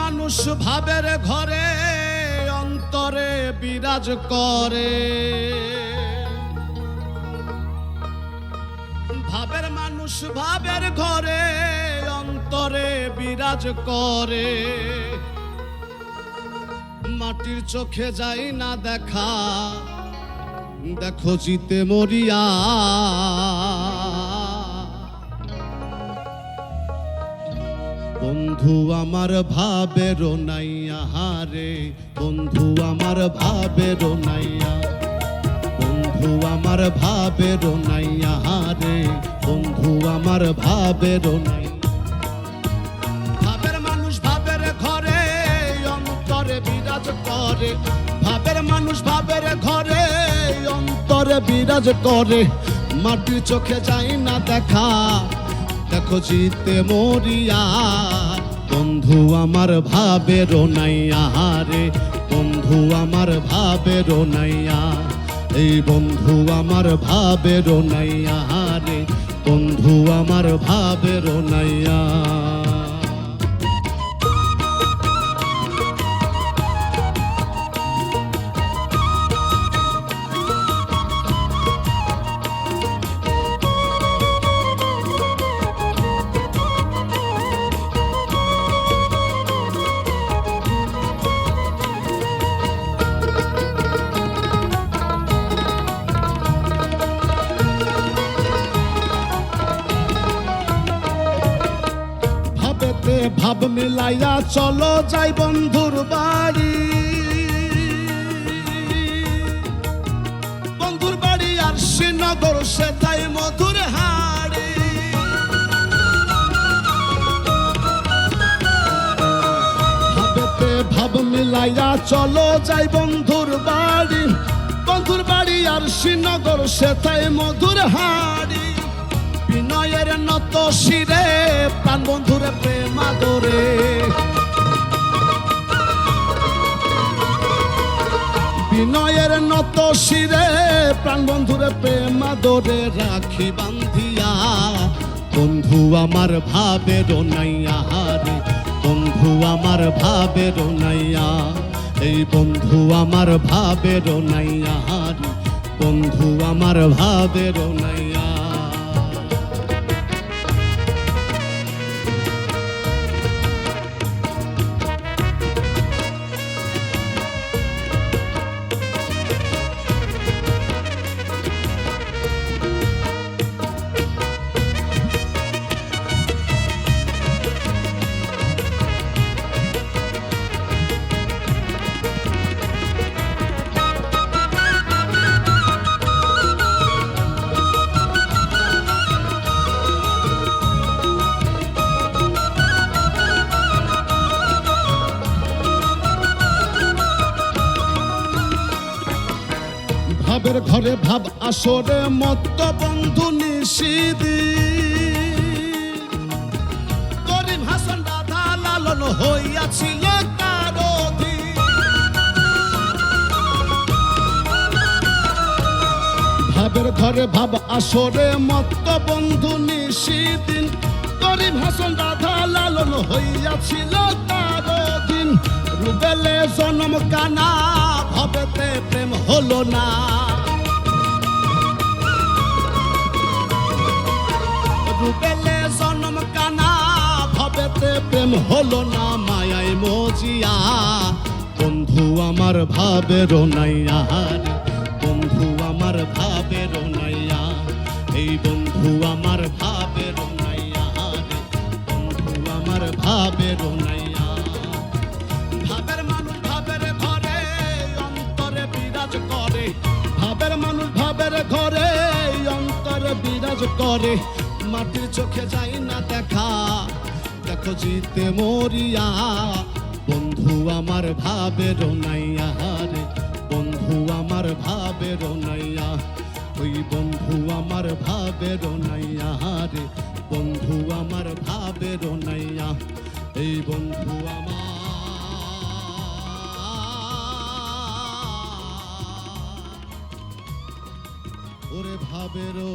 মানুষ ভাবের ঘরে অন্তরে বিরাজ করে। ভাবের মানুষ ভাবের ঘরে অন্তরে বিরাজ করে। মাটির চোখে যাই না দেখা, দেখো জিতে মরিয়া। বন্ধু, আমার ভাবের নাইয়া হারে বন্ধু, আমার ভাবের নাইয়া বন্ধু, আমার ভাবের নাইয়া হারে বন্ধু, আমার ভাবের নাই ভাবের মানুষ ভাবের ঘরে, অন্তরে বিরাজ করে। ভাবের মানুষ ভাবের ঘরে, অন্তরে বিরাজ করে। মাটির চোখে যাই না দেখা। দেখো জিতে মরিয়া, বন্ধু আমার ভাবের নাইয়া রে বন্ধু আমার ভাবের নাইয়া এই বন্ধু আমার ভাবের নাইয়া রে বন্ধু আমার ভাবের নাইয়া ভাব মিলাইয়া চলো যাই বন্ধুর বাড়ি। বন্ধুর বাড়ি আর শ্রীনগর সে তাই মধুর হাড়ি। ভাবেতে ভাব মিলাইয়া চলো যাই বন্ধুর বাড়ি। বন্ধুর বাড়ি আর শ্রীনগর সে তাই মধুর হাড়ি। বিনয়ের নত শিরে, প্রাণ বন্ধুরে প্রেমাদরে বিনয়ের নত শিরে, প্রাণ বন্ধুরে প্রেমাদরে রাখি বান্ধিয়া। বন্ধু আমার ভাবের নাইয়া রে বন্ধু আমার ভাবের নাইয়া। এই বন্ধু আমার ভাবের নাইয়া রে বন্ধু আমার ভাবের নাইয়া। ভাবের ঘরে ভাব আসরে মত বন্ধু নিষিদি করিম হাসান রাধা লালন হইয়াছিল ভাবের ঘরে ভাব আসরে মত বন্ধু নিষিদিন করিম হাসান রাধা লালন হইয়াছিল কারদিন রুবেলে জনম কানা, ভবেতে প্রেম হলো না। রুবেলে জনম কানা, ভবেতে প্রেম হলো না মায়ায় মজিয়া। বন্ধু আমার ভাবের নাইয়া বন্ধু আমার ভাবের নাইয়া এই বন্ধু আমার ভাবের নাইয়া বন্ধু আমার ভাবের নাইয়া বিরাজ করে, মাটির চোখে যাই না দেখা। দেখো জিতে মরিয়া, বন্ধু আমার ভাবের নাইয়া রে, বন্ধু আমার ভাবের নাইয়া। ওই বন্ধু আমার ভাবের নাইয়া রে, বন্ধু আমার ভাবের নাইয়া। এই বন্ধু আমার। ওরে ভাবেরও